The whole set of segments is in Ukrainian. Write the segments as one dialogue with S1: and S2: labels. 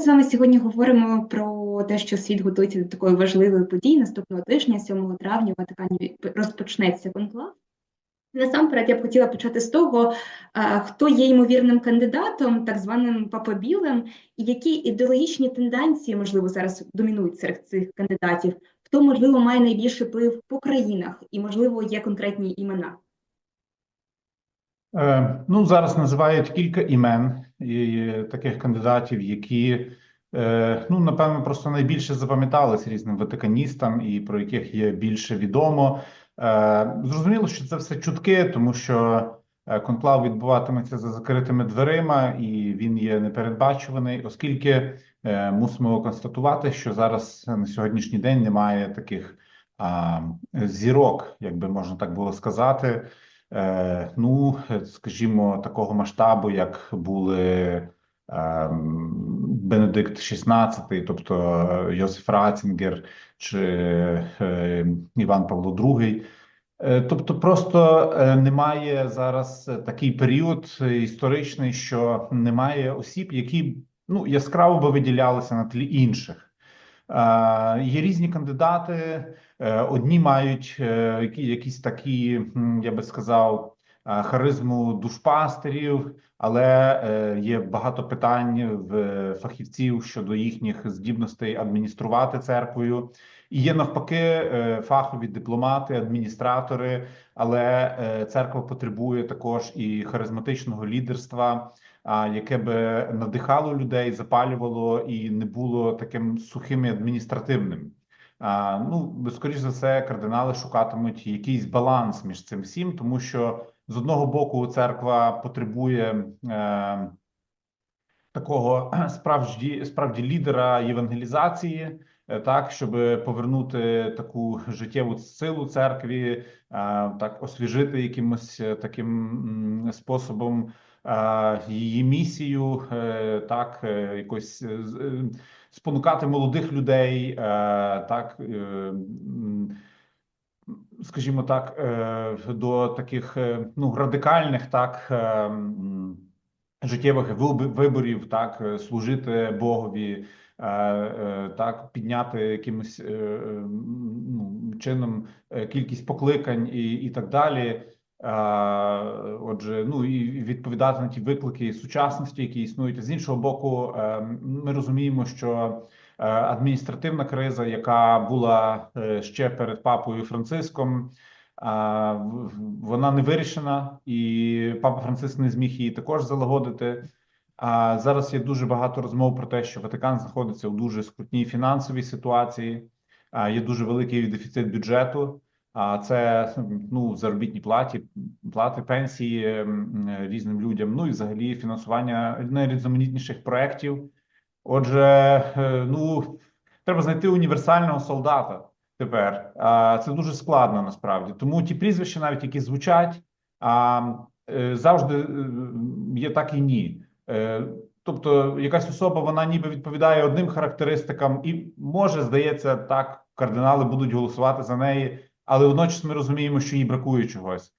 S1: з вами сьогодні говоримо про те, що світ готується до такої важливої події. Наступного тижня, 7 травня, в Ватикані розпочнеться конклав. Насамперед, я б хотіла почати з того, е, хто є ймовірним кандидатом, так званим папобілем, і які ідеологічні тенденції, можливо, зараз домінують серед цих кандидатів, хто, можливо, має найбільший вплив по країнах, і, можливо, є конкретні імена.
S2: Е, Ну, зараз називають кілька імен і таких кандидатів, які, е, ну, напевно, просто найбільше запам'ятались різним ватиканістам і про яких є більше відомо. Е, Зрозуміло, що це все чутки, тому що конклав відбуватиметься за закритими дверима, і він є непередбачуваний, оскільки мусимо констатувати, що зараз на сьогоднішній день немає таких зірок, як би можна так було сказати. Е, ну, скажімо, такого масштабу, як були ем, Бенедикт XVI, тобто Йосиф Ратцінгер чи е, Іван Павло II. Е, Тобто, просто е, немає зараз такий період історичний, що немає осіб, які ну яскраво би виділялися на тлі інших. Е, Є різні кандидати. Е, Одні мають е, якісь такі, я би сказав, е, харизму душпастерів, але є багато питань в фахівців щодо їхніх здібностей адмініструвати церквою. І є навпаки фахові дипломати, адміністратори, але церква потребує також і харизматичного лідерства, яке би надихало людей, запалювало і не було таким сухим і адміністративним. Ну, скоріш за все, кардинали шукатимуть якийсь баланс між цим всім, тому що з одного боку церква потребує е, такого справді, справді лідера євангелізації, е, так щоб повернути таку життєву силу церкві, е, так освіжити якимось таким способом її місію, е, так е, якось е, спонукати молодих людей, так. Скажімо так, до таких ну радикальних так життєвих виб- виборів, так служити Богові, так підняти якимось ну, чином кількість покликань і, і так далі. Отже, ну і відповідати на ті виклики сучасності, які існують. З іншого боку, е, ми розуміємо, що е, адміністративна криза, яка була е, ще перед папою Франциском, вона не вирішена, і папа Франциск не зміг її також залагодити. А зараз є дуже багато розмов про те, що Ватикан знаходиться у дуже скрутній фінансовій ситуації. Є дуже великий дефіцит бюджету. А це ну заробітні платі, плати, пенсії е, різним людям. Ну і взагалі фінансування найрізноманітніших проєктів. Отже, е, ну треба знайти універсального солдата тепер. А це дуже складно насправді. Тому ті прізвища, навіть які звучать, а, е, завжди є так і ні. Тобто, якась особа вона ніби відповідає одним характеристикам, і може здається, так кардинали будуть голосувати за неї, але водночас ми розуміємо, що їй бракує чогось.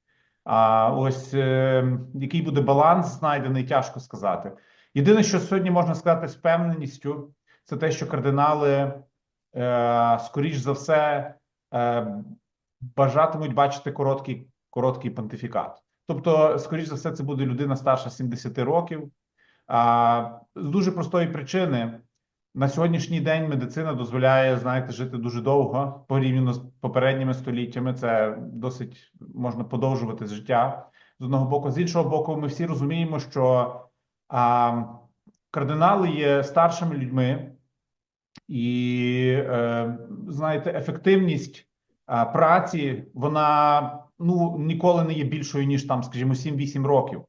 S2: А ось е, який буде баланс знайдений, тяжко сказати. Єдине, що сьогодні можна сказати з впевненістю, це те, що кардинали, е, скоріш за все, е, бажатимуть бачити короткий, короткий понтифікат. Тобто, скоріш за все, це буде людина старша 70 років. А, з дуже простої причини на сьогоднішній день медицина дозволяє, знаєте, жити дуже довго порівняно з попередніми століттями. Це досить можна подовжувати життя з одного боку. З іншого боку, ми всі розуміємо, що а, кардинали є старшими людьми, і е, знаєте, ефективність а, праці вона ну ніколи не є більшою ніж там, скажімо, 7-8 років.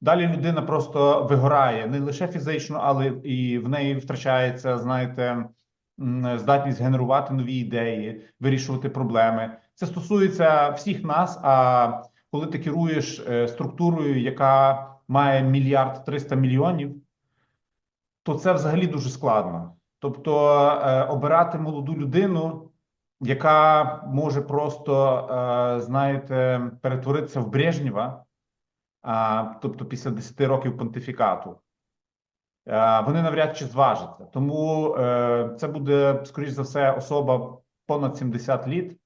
S2: Далі людина просто вигорає не лише фізично, але і в неї втрачається, знаєте, здатність генерувати нові ідеї, вирішувати проблеми. Це стосується всіх нас. А коли ти керуєш е, структурою, яка має мільярд триста мільйонів, то це взагалі дуже складно. Тобто е, обирати молоду людину, яка може просто, е, знаєте, перетворитися в Брежнєва, тобто після 10 років понтифікату. вони навряд чи зважаться. Тому е, це буде, скоріш за все, особа понад 70 літ.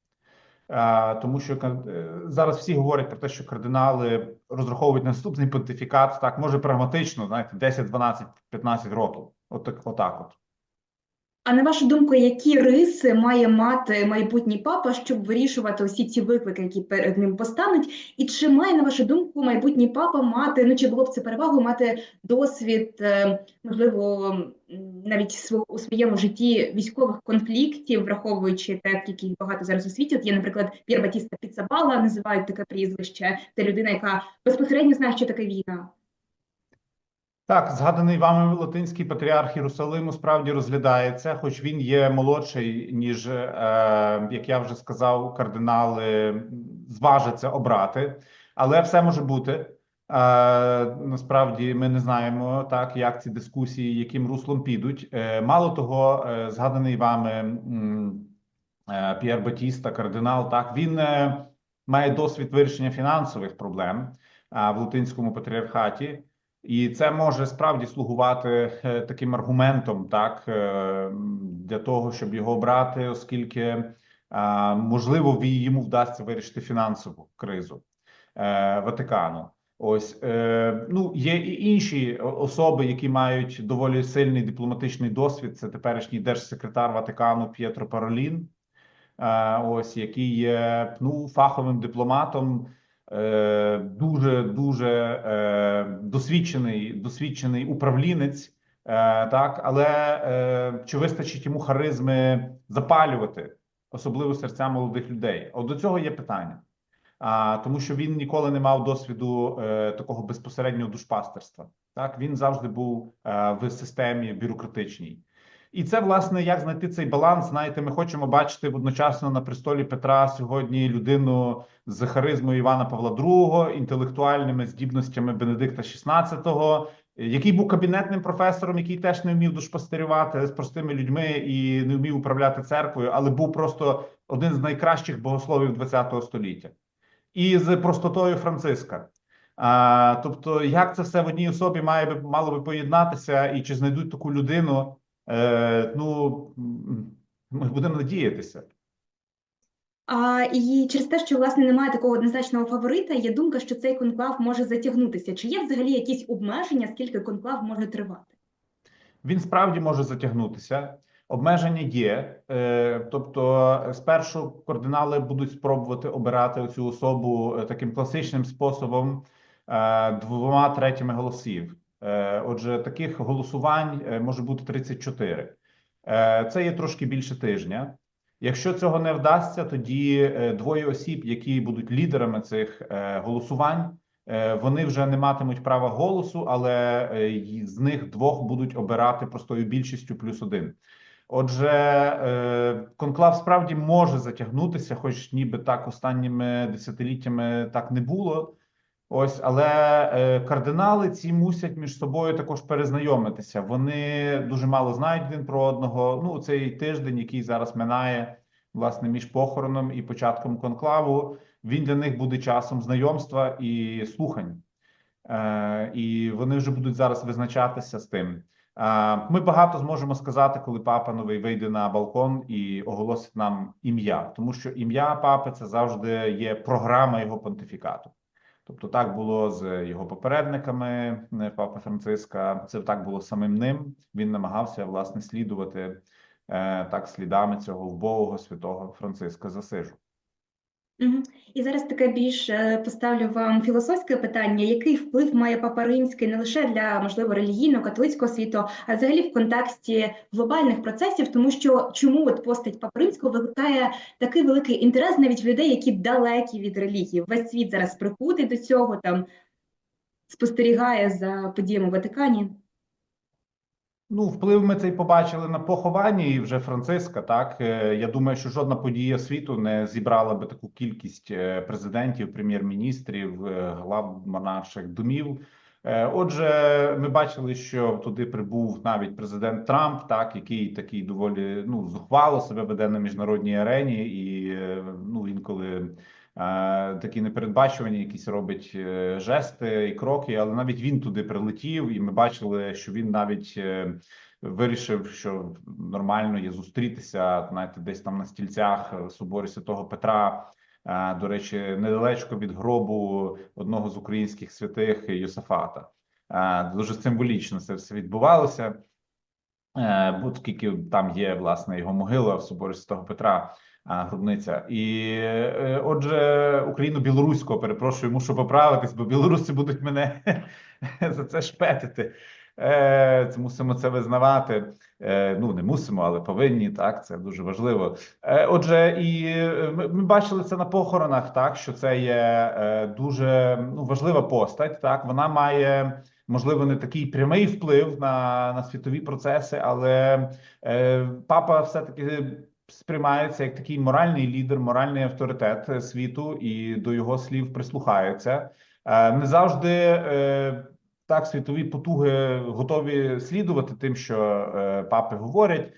S2: Тому що е, зараз всі говорять про те, що кардинали розраховують на наступний понтифікат, так може прагматично, знаєте, 10, 12, 15 років. Отак, отак от.
S1: А на вашу думку, які риси має мати майбутній папа, щоб вирішувати усі ці виклики, які перед ним постануть? І чи має, на вашу думку, майбутній папа мати, ну чи було б це перевагою мати досвід, е, можливо, навіть у своєму житті військових конфліктів, враховуючи те, яких багато зараз у світі? От є, наприклад, П'єр Батіста Піцабала, називають таке прізвище. Це людина, яка безпосередньо знає, що таке війна.
S2: Так, згаданий вами латинський патріарх Єрусалиму справді розглядається, хоч він є молодший, ніж, е, як я вже сказав, кардинали зважаться обрати, але все може бути. Е, насправді ми не знаємо так, як ці дискусії, яким руслом підуть. Е, мало того, е, згаданий вами е, П'єр Батіста, кардинал, так він е, має досвід вирішення фінансових проблем е, в латинському патріархаті. І це може справді слугувати е, таким аргументом, так е, для того, щоб його обрати, оскільки е, можливо йому вдасться вирішити фінансову кризу Ватикану. Ось ну є і інші особи, які мають доволі сильний дипломатичний досвід. Це теперішній держсекретар Ватикану П'єтро Паролін. Ось який є ну фаховим дипломатом. Е, дуже дуже е, досвідчений, досвідчений управлінець, е, так але чи вистачить йому харизми запалювати, особливо серця молодих людей? От до цього є питання. А тому, що він ніколи не мав досвіду такого безпосереднього душпастерства. Так він завжди був в системі бюрократичній. І це власне як знайти цей баланс. Знаєте, ми хочемо бачити одночасно на престолі Петра сьогодні людину з харизмою Івана Павла II, інтелектуальними здібностями Бенедикта XVI, який був кабінетним професором, який теж не вмів душпастерювати з простими людьми і не вмів управляти церквою, але був просто один з найкращих богословів ХХ століття, і з простотою Франциска. А, тобто, як це все в одній особі має би мало би поєднатися, і чи знайдуть таку людину? Е, ну ми будемо надіятися.
S1: А і через те, що власне немає такого однозначного фаворита, є думка, що цей конклав може затягнутися. Чи є взагалі якісь обмеження, скільки конклав може тривати?
S2: Він справді може затягнутися. Обмеження є, е, тобто, спершу кардинали будуть спробувати обирати цю особу е, таким класичним способом двома третіми голосів. Е, Отже, таких голосувань е, може бути 34. Е, Це є трошки більше тижня. Якщо цього не вдасться, тоді двоє осіб, які будуть лідерами цих голосувань, Вони вже не матимуть права голосу, але з них двох будуть обирати простою більшістю плюс один. Отже, конклав справді може затягнутися, хоч ніби так останніми десятиліттями так не було. Ось, але е, кардинали ці мусять між собою також перезнайомитися. Вони дуже мало знають один про одного. Ну, цей тиждень, який зараз минає, власне, між похороном і початком конклаву, він для них буде часом знайомства і слухань. Е, і вони вже будуть зараз визначатися з тим. Е, Ми багато зможемо сказати, коли папа новий вийде на балкон і оголосить нам ім'я, тому що ім'я папи це завжди є програма його понтифікату. Тобто, так було з його попередниками е, папи Франциска. Це так було самим ним. Він намагався власне слідувати е, так слідами цього вбогого святого Франциска з
S1: І зараз таке більш е, поставлю вам філософське питання: який вплив має Папа Римський не лише для можливо релігійного католицького світу, а взагалі в контексті глобальних процесів, тому що чому от постать Папи Римського викликає такий великий інтерес навіть в людей, які далекі від релігії? Весь світ зараз прикутий до цього, там спостерігає за подіями в Ватикані.
S2: Ну, вплив ми цей побачили на похованні вже Франциска. Так Е, я думаю, що жодна подія світу не зібрала би таку кількість е, президентів, прем'єр-міністрів, е, глав монарших домів. Отже, ми бачили, що туди прибув навіть президент Трамп, так який такий доволі ну зухвало себе веде на міжнародній арені, і ну інколи такі непередбачувані, якісь робить е, жести і кроки, але навіть він туди прилетів, і ми бачили, що він навіть е, вирішив, що нормально є зустрітися, знаєте, десь там на стільцях соборі Святого Петра. Е, До речі, недалечко від гробу одного з українських святих Йосафата. Е, Дуже символічно це все відбувалося. Е, Оскільки там є власне його могила в соборі Святого Петра, грубниця. І е, отже, україно-білоруського перепрошую, мушу поправитись, бо білоруси будуть мене за це шпетити. Е, Це мусимо це визнавати. Е, Ну не мусимо, але повинні. Так, це дуже важливо. Отже, і ми, ми бачили це на похоронах. Так, що це є дуже ну важлива постать. Так, вона має можливо не такий прямий вплив на, на світові процеси, але е, папа все таки сприймається як такий моральний лідер, моральний авторитет е, світу, і до його слів прислухаються. Е, Не завжди е, так світові потуги готові слідувати тим, що папи говорять.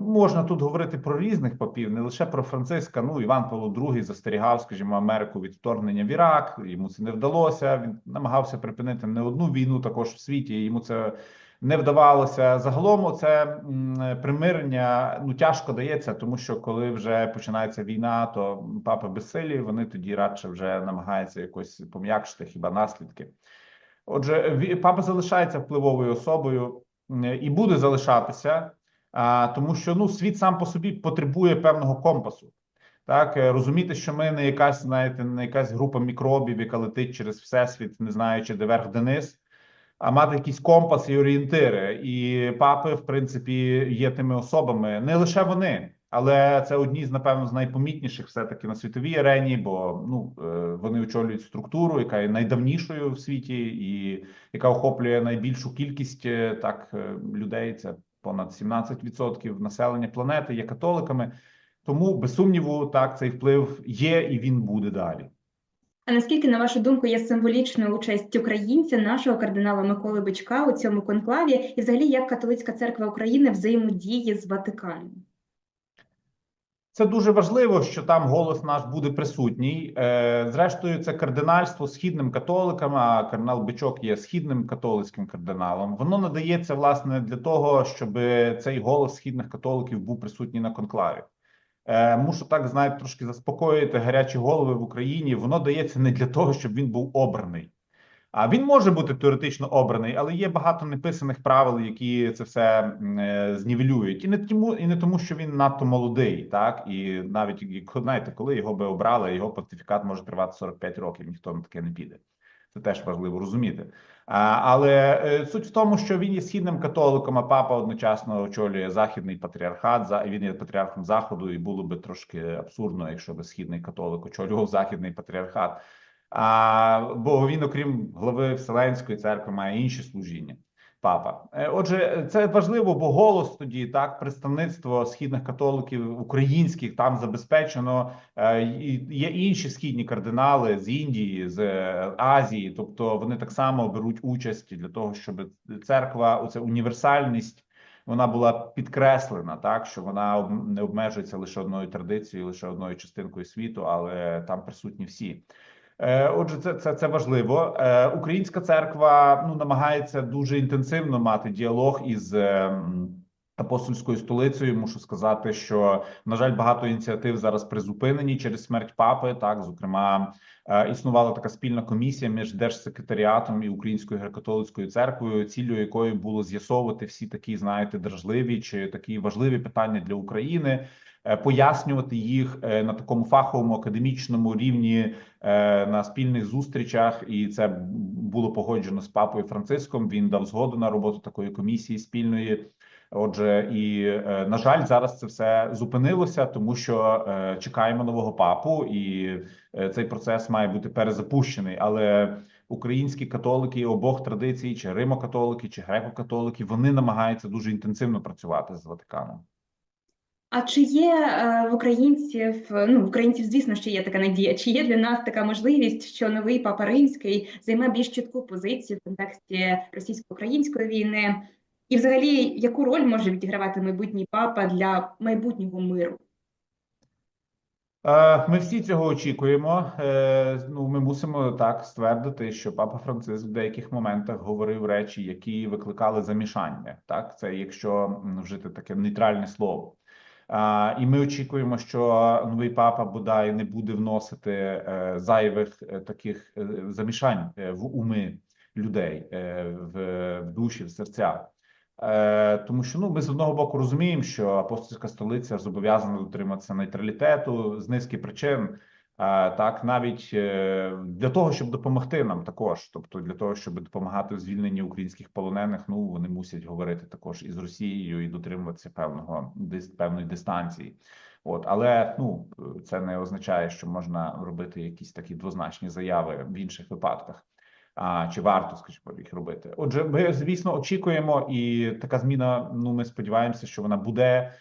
S2: Можна тут говорити про різних папів, не лише про Франциска. Ну Іван Павло II застерігав, скажімо, Америку від вторгнення в Ірак. Йому це не вдалося. Він намагався припинити не одну війну, також в світі. Йому це не вдавалося. Загалом це примирення ну тяжко дається, тому що коли вже починається війна, то папи безсилі. Вони тоді радше вже намагаються якось пом'якшити хіба наслідки. Отже, папа залишається впливовою особою і буде залишатися, а, тому що ну світ сам по собі потребує певного компасу. Так, е, розуміти, що ми не якась, знаєте, не якась група мікробів, яка летить через всесвіт, не знаючи, де верх, де низ, а мати якийсь компас і орієнтири. І папи, в принципі, є тими особами, не лише вони, але це одні з напевно з найпомітніших все-таки на світовій арені, бо ну е, вони очолюють структуру, яка є найдавнішою в світі, і яка охоплює найбільшу кількість е, так е, людей. Це понад 17% населення планети є католиками. Тому без сумніву, так цей вплив є і він буде далі.
S1: А наскільки, на вашу думку, є символічною участь українця, нашого кардинала Миколи Бичка у цьому конклаві, і взагалі як католицька церква України взаємодіє з Ватиканом?
S2: Це дуже важливо, що там голос наш буде присутній. Е, Зрештою, це кардинальство східним католикам. А кардинал Бичок є східним католицьким кардиналом. Воно надається власне для того, щоб цей голос східних католиків був присутній на конклаві. Е, Мушу так знаєте, трошки заспокоїти гарячі голови в Україні. Воно дається не для того, щоб він був обраний. А він може бути теоретично обраний, але є багато неписаних правил, які це все е, знівелюють, і не тому, і не тому, що він надто молодий, так і навіть знаєте, коли його би обрали, його понтифікат може тривати 45 років. Ніхто на таке не піде. Це теж важливо розуміти. Але е, суть в тому, що він є східним католиком, а папа одночасно очолює західний патріархат. Він є патріархом заходу, і було би трошки абсурдно, якщо би східний католик очолював західний патріархат. А, бо він, окрім глави Вселенської церкви, має інші служіння. Папа, Е, отже, це важливо, бо голос тоді так представництво східних католиків українських там забезпечено. Е, Є інші східні кардинали з Індії, з е, Азії, тобто вони так само беруть участь для того, щоб церква, оця універсальність. Вона була підкреслена так, що вона не обмежується лише одною традицією, лише одною частинкою світу, але там присутні всі. Е, Отже, це, це, це важливо. Е, Українська церква ну намагається дуже інтенсивно мати діалог із е, апостольською столицею. Мушу сказати, що на жаль, багато ініціатив зараз призупинені через смерть папи. Так, зокрема, е, існувала така спільна комісія між держсекретаріатом і Українською греко-католицькою церквою, ціллю якої було з'ясовувати всі такі, знаєте, дражливі чи такі важливі питання для України. Е, Пояснювати їх е, на такому фаховому академічному рівні е, на спільних зустрічах, і це було погоджено з папою Франциском. Він дав згоду на роботу такої комісії спільної. Отже, і на жаль, зараз це все зупинилося, тому що чекаємо нового папу, і цей процес має бути перезапущений. Але українські католики обох традицій, чи римокатолики, чи греко-католики, вони намагаються дуже інтенсивно працювати з Ватиканом.
S1: А чи є е, в українців, ну в українців, звісно, що є така надія, чи є для нас така можливість, що новий папа римський займе більш чітку позицію в контексті російсько-української війни, і взагалі яку роль може відігравати майбутній папа для майбутнього миру?
S2: Е, Ми всі цього очікуємо. Е, Ну, ми мусимо так ствердити, що папа Франциск в деяких моментах говорив речі, які викликали замішання. Так, це якщо вжити таке нейтральне слово. І ми очікуємо, що новий папа бодай не буде вносити е, зайвих е, таких е, замішань в уми людей, в, душі, в серця. Тому що ну ми з одного боку розуміємо, що апостольська столиця зобов'язана дотриматися нейтралітету з низки причин. Так, навіть е, для того, щоб допомогти нам, також, тобто для того, щоб допомагати звільненні українських полонених, ну вони мусять говорити також із Росією і дотримуватися певного певної дистанції. От, але ну це не означає, що можна робити якісь такі двозначні заяви в інших випадках. А чи варто, скажімо, їх робити? Отже, ми звісно очікуємо, і така зміна. Ну, ми сподіваємося, що вона буде.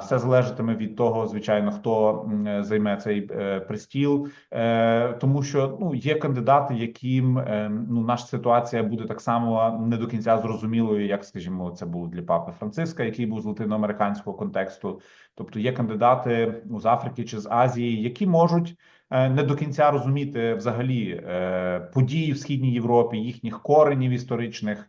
S2: Все залежатиме від того, звичайно, хто займе цей пристіл, престіл, е, тому що ну є кандидати, яким е, ну наша ситуація буде так само не до кінця зрозумілою, як скажімо, це було для папи Франциска, який був з латиноамериканського контексту. Тобто є кандидати з Африки чи з Азії, які можуть е, не до кінця розуміти взагалі е, події в східній Європі, їхніх коренів історичних, е,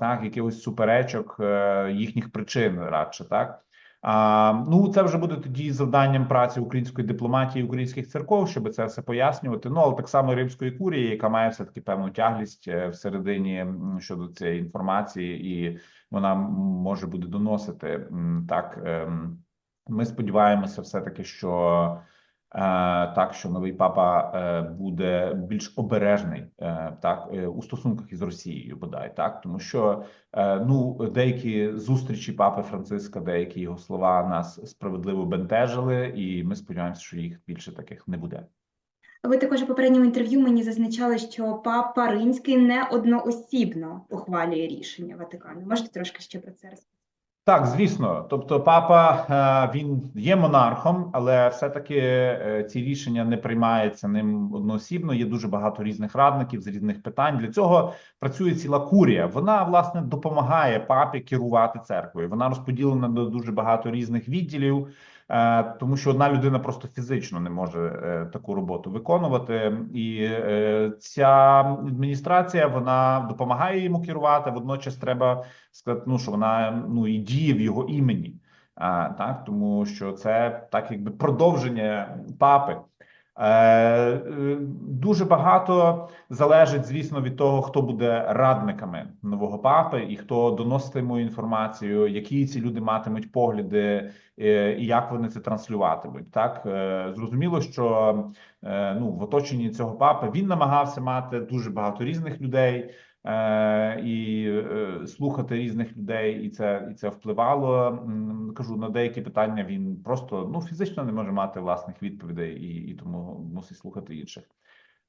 S2: так якихось суперечок, е, їхніх причин радше так. А, ну, це вже буде тоді завданням праці української дипломатії, українських церков, щоб це все пояснювати. Ну, але так само римської курії, яка має все таки певну тяглість е, всередині щодо цієї інформації, і вона може буде доносити так. ем, Ми сподіваємося, все таки, що е, так, що новий папа е, буде більш обережний е, так е, у стосунках із Росією, бодай так, тому що е, ну деякі зустрічі папи Франциска, деякі його слова нас справедливо бентежили, і ми сподіваємося, що їх більше таких не буде.
S1: Ви також у попередньому інтерв'ю мені зазначали, що папа Римський не одноосібно ухвалює рішення Ватикану. Можете трошки ще про це розповісти?
S2: Так, звісно. Тобто, папа е, він є монархом, але все-таки е, ці рішення не приймаються ним одноосібно. Є дуже багато різних радників з різних питань. Для цього працює ціла курія. Вона власне допомагає папі керувати церквою. Вона розподілена до дуже багато різних відділів. Е, Тому що одна людина просто фізично не може е, таку роботу виконувати, і е, ця адміністрація вона допомагає йому керувати. Водночас треба сказати, ну що вона ну і діє в його імені, так тому що це так, якби продовження папи. Е, е, Дуже багато залежить, звісно, від того, хто буде радниками нового папи і хто доноситиме інформацію, які ці люди матимуть погляди, е, і як вони це транслюватимуть. Так зрозуміло, що ну в оточенні цього папи він намагався мати дуже багато різних людей. Е, і е, слухати різних людей, і це і це впливало. Кажу на деякі питання. Він просто ну фізично не може мати власних відповідей, і, і тому мусить слухати інших.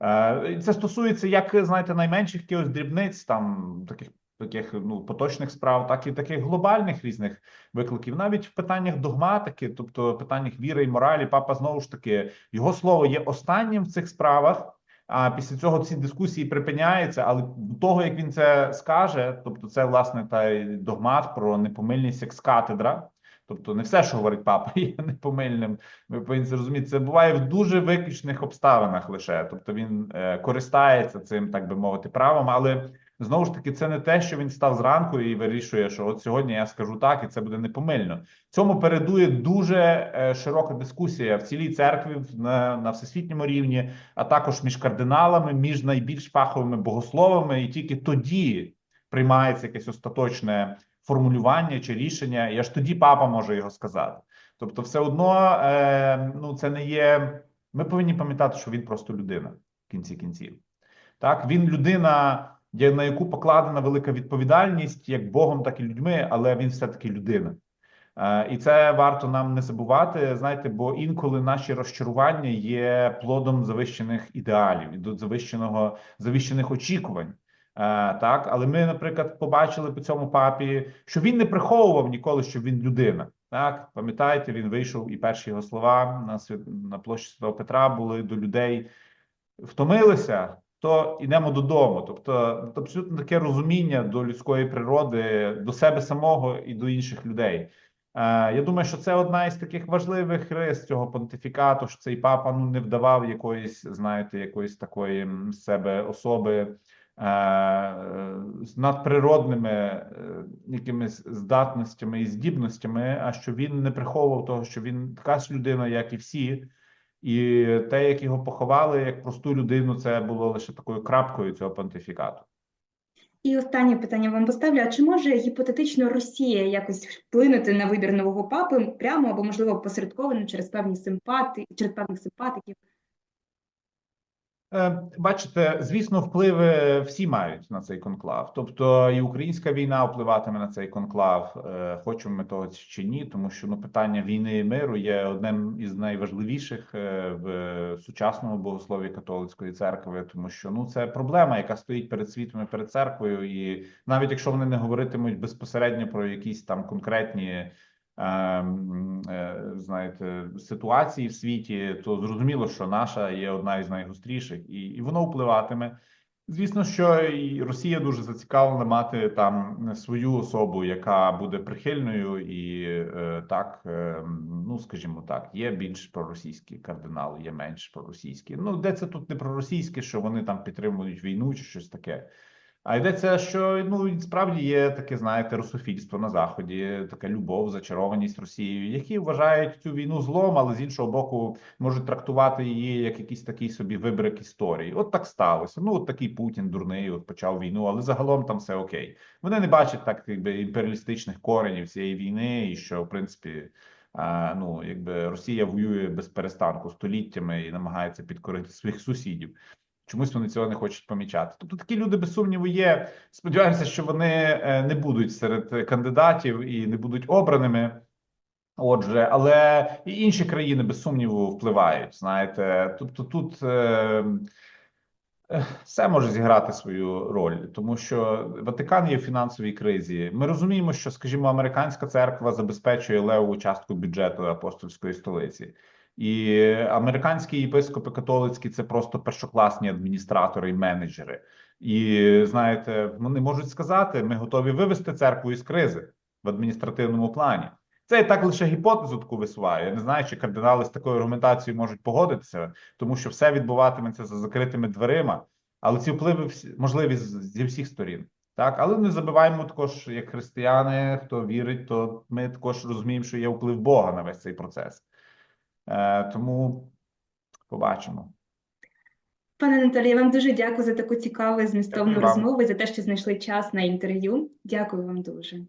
S2: Е, Це стосується як знаєте найменших якихось дрібниць, там таких таких ну поточних справ, так і таких глобальних різних викликів, навіть в питаннях догматики, тобто питаннях віри і моралі, папа знову ж таки його слово є останнім в цих справах. А після цього ці дискусії припиняються, але того як він це скаже, тобто це власне той догмат про непомильність як катедра. Тобто не все, що говорить папа, є непомильним. Ви повинні зрозуміти. Це буває в дуже виключних обставинах лише. Тобто він е, користається цим, так би мовити, правом, але знову ж таки це не те, що він став зранку і вирішує, що от сьогодні я скажу так, і це буде непомильно. Цьому передує дуже е, широка дискусія в цілій церкві на, на всесвітньому рівні, а також між кардиналами, між найбільш фаховими богословами, і тільки тоді приймається якесь остаточне формулювання чи рішення, і аж тоді папа може його сказати. Тобто, все одно е, ну це не є. Ми повинні пам'ятати, що він просто людина в кінці кінців. Так, він людина, на яку покладена велика відповідальність як Богом, так і людьми, але він все-таки людина. Е, І це варто нам не забувати, знаєте, бо інколи наші розчарування є плодом завищених ідеалів до завищеного завищених очікувань. Е, Так, але ми, наприклад, побачили по цьому папі, що він не приховував ніколи, що він людина. Так, пам'ятаєте, він вийшов, і перші його слова на на площі Святого Петра були до людей: втомилися, то йдемо додому. Тобто, абсолютно таке розуміння до людської природи, до себе самого і до інших людей. Е, Я думаю, що це одна із таких важливих рис цього понтифікату, що цей папа ну не вдавав якоїсь, знаєте, якоїсь такої себе особи е, з надприродними е, якимись здатностями і здібностями, а що він не приховував того, що він така ж людина, як і всі. І те, як його поховали як просту людину, це було лише такою крапкою цього понтифікату.
S1: І останнє питання вам поставлю: а чи може гіпотетично Росія якось вплинути на вибір нового папи прямо або можливо посередковано через певні симпати, через певних симпатиків?
S2: Е, Бачите, звісно, впливи всі мають на цей конклав. Тобто, і українська війна впливатиме на цей конклав, е, хочемо ми того чи ні, тому що ну питання війни і миру є одним із найважливіших е, в сучасному богослові католицької церкви, тому що ну це проблема, яка стоїть перед світом і перед церквою, і навіть якщо вони не говоритимуть безпосередньо про якісь там конкретні. Е, Знаєте, ситуації в світі, то зрозуміло, що наша є одна із найгостріших, і, і воно впливатиме. Звісно, що і Росія дуже зацікавлена мати там свою особу, яка буде прихильною, і е, так, е, ну скажімо так, є більш проросійські кардинали, є менш проросійські. Ну, де це тут не проросійське, що вони там підтримують війну чи щось таке. А йдеться, що ну справді є таке, знаєте, русофільство на заході, така любов, зачарованість Росією, які вважають цю війну злом, але з іншого боку можуть трактувати її як якийсь такий собі вибрик історії. От так сталося. Ну от такий Путін дурний, от почав війну, але загалом там все окей. Вони не бачать так, якби імперіалістичних коренів цієї війни, і що в принципі. Ну, якби Росія воює без перестанку століттями і намагається підкорити своїх сусідів. Чомусь вони цього не хочуть помічати. Тобто такі люди без сумніву є. Сподіваємося, що вони е, не будуть серед кандидатів і не будуть обраними. Отже, але і інші країни без сумніву впливають. Знаєте, тобто тут е, е, все може зіграти свою роль, тому що Ватикан є в фінансовій кризі. Ми розуміємо, що, скажімо, американська церква забезпечує левову частку бюджету апостольської столиці. І американські єпископи католицькі це просто першокласні адміністратори і менеджери. І знаєте, вони можуть сказати: ми готові вивести церкву із кризи в адміністративному плані. Це і так лише гіпотезу таку висуваю. Я не знаю, чи кардинали з такою аргументацією можуть погодитися, тому що все відбуватиметься за закритими дверима, але ці впливи можливі зі всіх сторін. Так, але не забуваємо також, як християни, хто вірить, то ми також розуміємо, що є вплив Бога на весь цей процес. Е, тому побачимо.
S1: Пане Анатолію, я вам дуже дякую за таку цікаву і змістовну
S2: Дякую
S1: розмову і за те, що знайшли час на інтерв'ю. Дякую вам дуже.